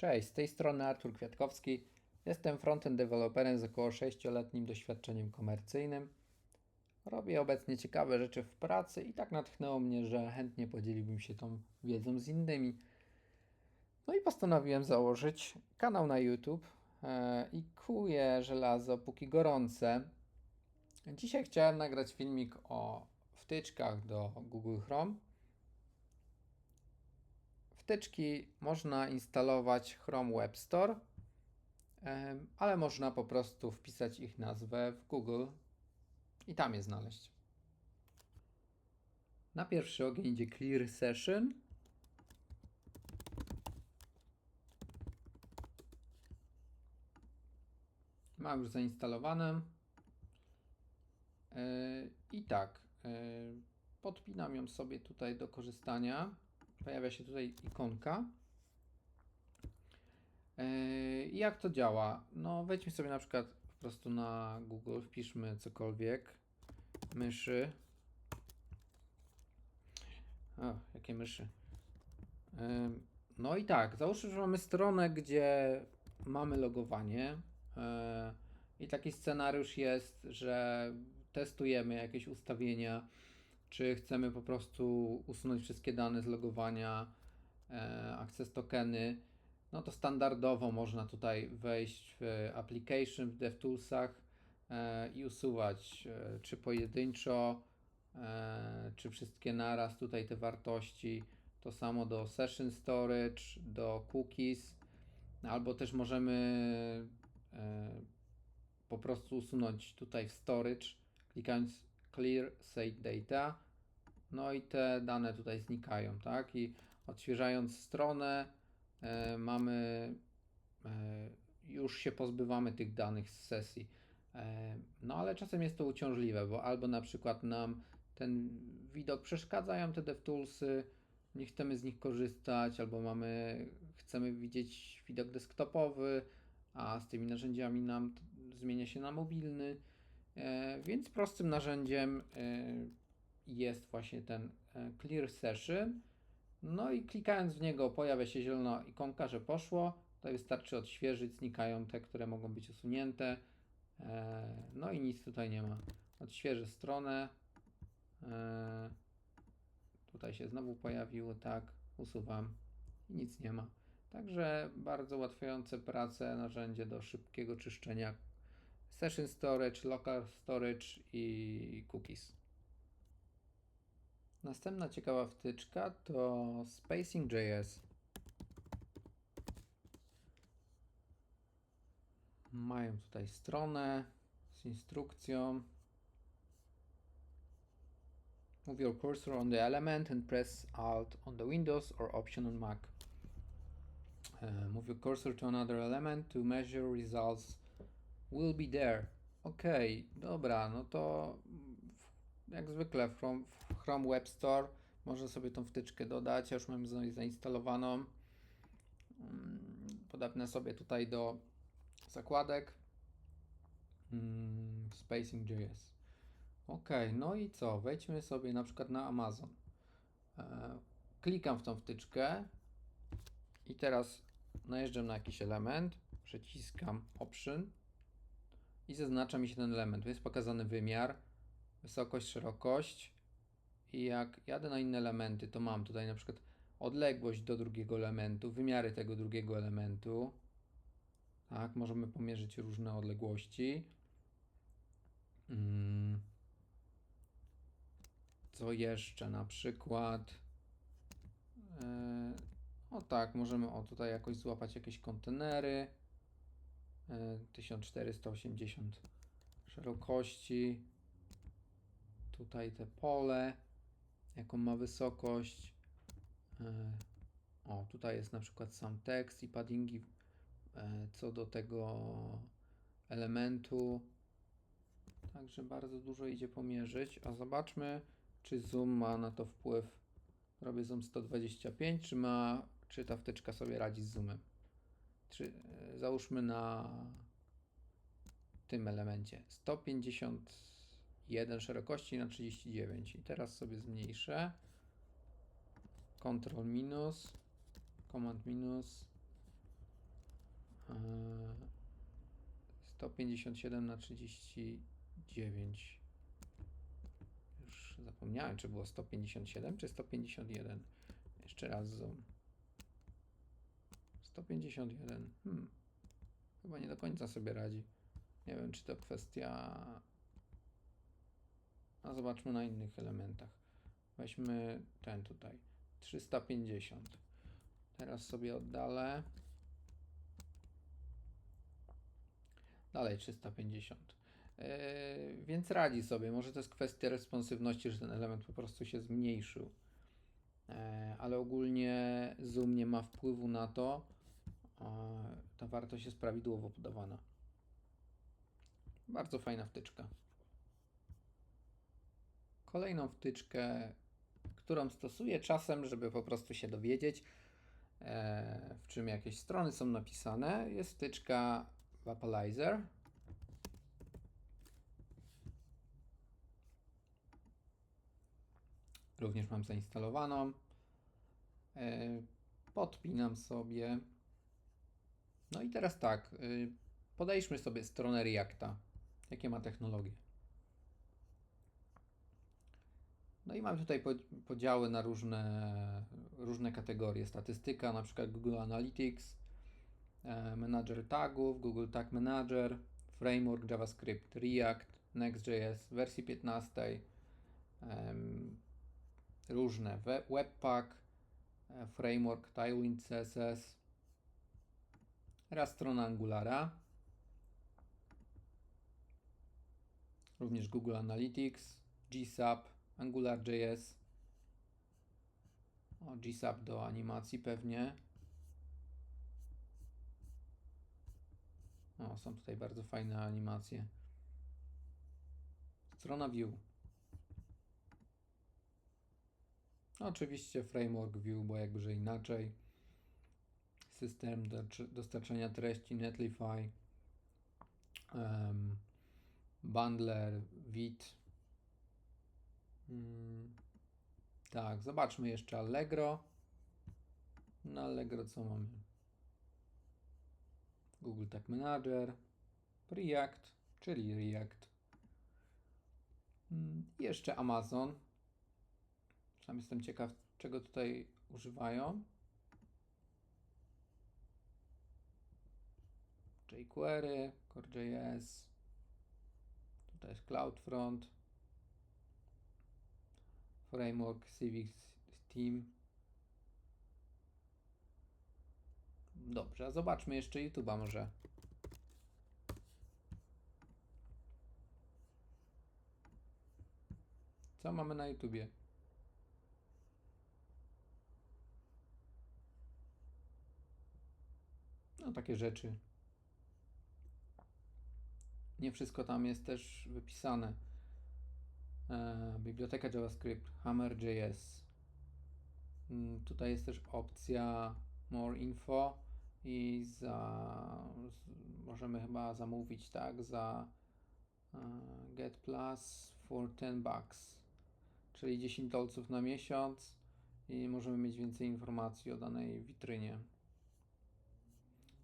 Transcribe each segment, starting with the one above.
Cześć, z tej strony Artur Kwiatkowski. Jestem frontend deweloperem z około 6-letnim doświadczeniem komercyjnym. Robię obecnie ciekawe rzeczy w pracy i tak natchnęło mnie, że chętnie podzieliłbym się tą wiedzą z innymi. No i postanowiłem założyć kanał na YouTube e, i kuję żelazo póki gorące. Dzisiaj chciałem nagrać filmik o wtyczkach do Google Chrome. Wtyczki można instalować Chrome Web Store, ale można po prostu wpisać ich nazwę w Google i tam je znaleźć. Na pierwszy ogień idzie Clear Session. Mam już zainstalowane. Yy, I tak, yy, podpinam ją sobie tutaj do korzystania. Pojawia się tutaj ikonka. Yy, I jak to działa? No, wejdźmy sobie na przykład po prostu na Google, wpiszmy cokolwiek. Myszy. O, jakie myszy. Yy, No i tak, załóżmy, że mamy stronę, gdzie mamy logowanie. yy, I taki scenariusz jest, że testujemy jakieś ustawienia, czy chcemy po prostu usunąć wszystkie dane z logowania, e, access tokeny, no to standardowo można tutaj wejść w application w DevToolsach e, i usuwać e, czy pojedynczo, e, czy wszystkie naraz tutaj te wartości. To samo do session storage, do cookies, albo też możemy e, po prostu usunąć tutaj w storage, klikając clear save data. No i te dane tutaj znikają, tak? I odświeżając stronę, e, mamy e, już się pozbywamy tych danych z sesji. E, no ale czasem jest to uciążliwe, bo albo na przykład nam ten widok przeszkadzają te DevToolsy, nie chcemy z nich korzystać, albo mamy, chcemy widzieć widok desktopowy, a z tymi narzędziami nam zmienia się na mobilny. E, Więc prostym narzędziem e, jest właśnie ten e, Clear Session. No i klikając w niego pojawia się zielona ikonka, że poszło. Tutaj wystarczy odświeżyć, znikają te, które mogą być usunięte. No i nic tutaj nie ma. Odświeżę stronę. Tutaj się znowu pojawiło, tak, usuwam i nic nie ma. Także bardzo ułatwiające pracę narzędzie do szybkiego czyszczenia Session Storage, Local Storage i Cookies. Następna ciekawa wtyczka to Spacing.js. Mają tutaj stronę z instrukcją. Move your cursor on the element and press Alt on the Windows or Option on Mac. Uh, move your cursor to another element to measure results will be there. Okej, dobra, no to jak zwykle w Chrome, w Chrome Web Store można sobie tą wtyczkę dodać. Ja już mam za- zainstalowaną. Mm, Podepnę sobie tutaj do zakładek. Mm, Spacing.js. Ok, no i co? Wejdźmy sobie na przykład na Amazon. E, klikam w tą wtyczkę i teraz najeżdżam na jakiś element, przyciskam Option i zaznacza mi się ten element. Tu jest pokazany wymiar, wysokość, szerokość i jak jadę na inne elementy, to mam tutaj na przykład odległość do drugiego elementu, wymiary tego drugiego elementu. Tak, możemy pomierzyć różne odległości. Mm. Co jeszcze? Na przykład. e, o tak, możemy o tutaj jakoś złapać jakieś kontenery. E, 1480 szerokości. Tutaj te pole, jaką ma wysokość. E, O, tutaj jest na przykład sam tekst i paddingi e, co do tego elementu. Także bardzo dużo idzie pomierzyć. A zobaczmy, czy zoom ma na to wpływ. Robię zoom 125, czy ma, czy ta wtyczka sobie radzi z zoomem. E, załóżmy na tym elemencie 151 szerokości na 39 i teraz sobie zmniejszę Ctrl minus Command minus Eee, 157 na 39. Już zapomniałem, czy było 157, czy 151. Jeszcze raz zoom. 151. Hmm. Chyba nie do końca sobie radzi. Nie wiem, czy to kwestia. A zobaczmy na innych elementach. Weźmy ten tutaj. 350. Teraz sobie oddalę. Dalej 350. Yy, więc radzi sobie. Może to jest kwestia responsywności, że ten element po prostu się zmniejszył. Yy, ale ogólnie zoom nie ma wpływu na to. Ta wartość jest prawidłowo podawana. Bardzo fajna wtyczka. Kolejną wtyczkę, którą stosuję czasem, żeby po prostu się dowiedzieć, e, w czym jakieś strony są napisane, jest wtyczka Vapalizer. Również mam zainstalowaną. E, Podpinam sobie. No i teraz tak, y, podejdźmy sobie stronę Reacta. Jakie ma technologie? No i mam tutaj po- podziały na różne, różne kategorie. Statystyka, na przykład Google Analytics, e, Manager tagów, Google Tag Manager, Framework JavaScript, React, Next.js, wersji 15, em, różne, we- Webpack, e, Framework, Tailwind CSS, raz strona Angulara, również Google Analytics, GSAP, AngularJS, o, GSAP do animacji pewnie. O, są tutaj bardzo fajne animacje. Strona View. Oczywiście framework View, bo jakże inaczej. System do, dostarczania treści Netlify. em, Bundler, Vit. Mm, tak, zobaczmy jeszcze Allegro. Na Allegro co mamy? Google Tag Manager, React, czyli React. Mm, jeszcze Amazon. Sam jestem ciekaw, czego tutaj używają. jQuery, Core.js. Tutaj jest CloudFront. Framework Civic Team. Dobrze, a zobaczmy jeszcze YouTube'a może. Co mamy na YouTubie? No takie rzeczy. Nie wszystko tam jest też wypisane. E, biblioteka JavaScript, Hammer.js. Mm, Tutaj jest też opcja More Info i za możemy chyba zamówić tak za e, Get Plus for 10 bucks, czyli 10 dolców na miesiąc i możemy mieć więcej informacji o danej witrynie.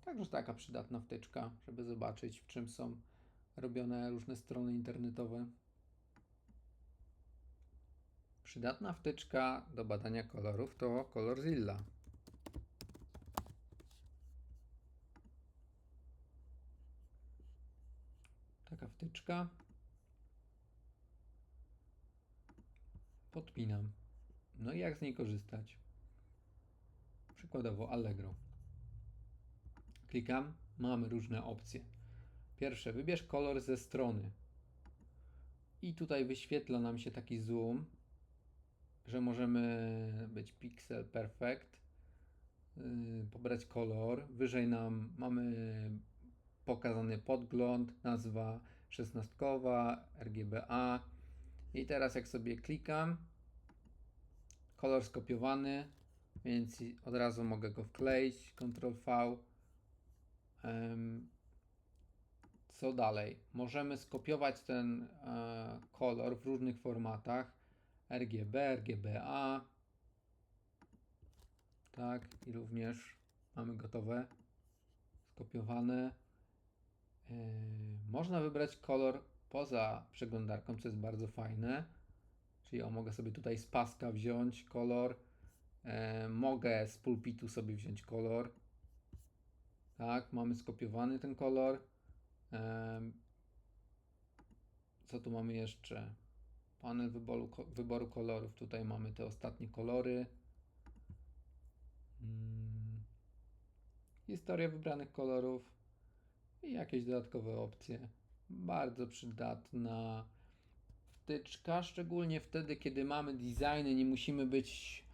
Także taka przydatna wtyczka, żeby zobaczyć w czym są robione różne strony internetowe. Przydatna wtyczka do badania kolorów to Colorzilla. Taka wtyczka. Podpinam. No i jak z niej korzystać? Przykładowo Allegro. Klikam, mamy różne opcje. Pierwsze, wybierz kolor ze strony. I tutaj wyświetla nam się taki zoom, że możemy być pixel perfect, yy, pobrać kolor. Wyżej nam mamy pokazany podgląd, nazwa szesnastkowa, RGBA. I teraz jak sobie klikam, kolor skopiowany, więc od razu mogę go wkleić, Ctrl V. co dalej? Możemy skopiować ten e, kolor w różnych formatach. RGB, RGBA. Tak, i również mamy gotowe skopiowane. Yy, można wybrać kolor poza przeglądarką, co jest bardzo fajne. Czyli ja mogę sobie tutaj z paska wziąć kolor. E, mogę z pulpitu sobie wziąć kolor. Tak, mamy skopiowany ten kolor. Co tu mamy jeszcze? Panel wyboru, wyboru kolorów. Tutaj mamy te ostatnie kolory. Mm. Historia wybranych kolorów i jakieś dodatkowe opcje. Bardzo przydatna wtyczka, szczególnie wtedy, kiedy mamy designy, nie musimy być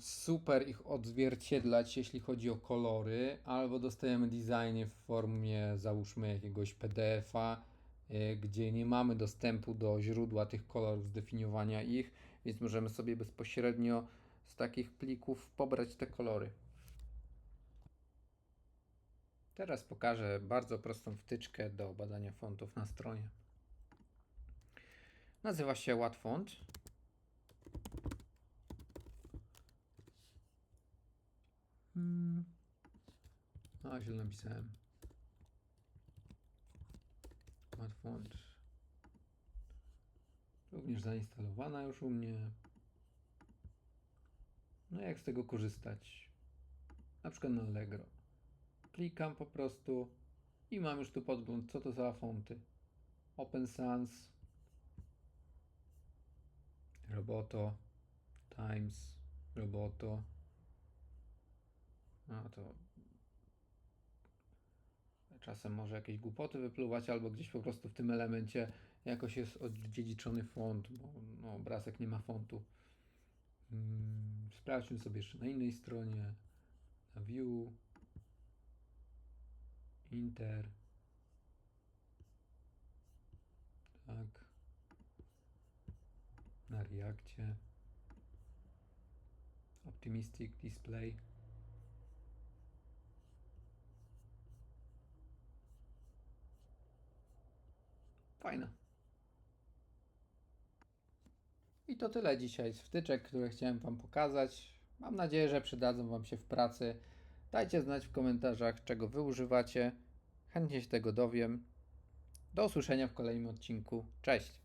super ich odzwierciedlać, jeśli chodzi o kolory, albo dostajemy designy w formie, załóżmy, jakiegoś PDF-a, y, gdzie nie mamy dostępu do źródła tych kolorów, zdefiniowania ich, więc możemy sobie bezpośrednio z takich plików pobrać te kolory. Teraz pokażę bardzo prostą wtyczkę do badania fontów na stronie. Nazywa się Łatfont. Hmm. A, źle napisałem. Łatfont. Również zainstalowana już u mnie. No jak z tego korzystać? Na przykład na Allegro. Klikam po prostu i mam już tu podgląd, co to za fonty. Open Sans, Roboto, Times, Roboto. No to czasem może jakieś głupoty wypluwać, albo gdzieś po prostu w tym elemencie jakoś jest odziedziczony font, bo no, obrazek nie ma fontu. Mm, sprawdźmy sobie jeszcze na innej stronie, na View, Inter. Tak. Na Reakcie. Optimistic Display. Fajna. I to tyle dzisiaj z wtyczek, które chciałem Wam pokazać. Mam nadzieję, że przydadzą Wam się w pracy. Dajcie znać w komentarzach, czego Wy używacie. Chętnie się tego dowiem. Do usłyszenia w kolejnym odcinku. Cześć!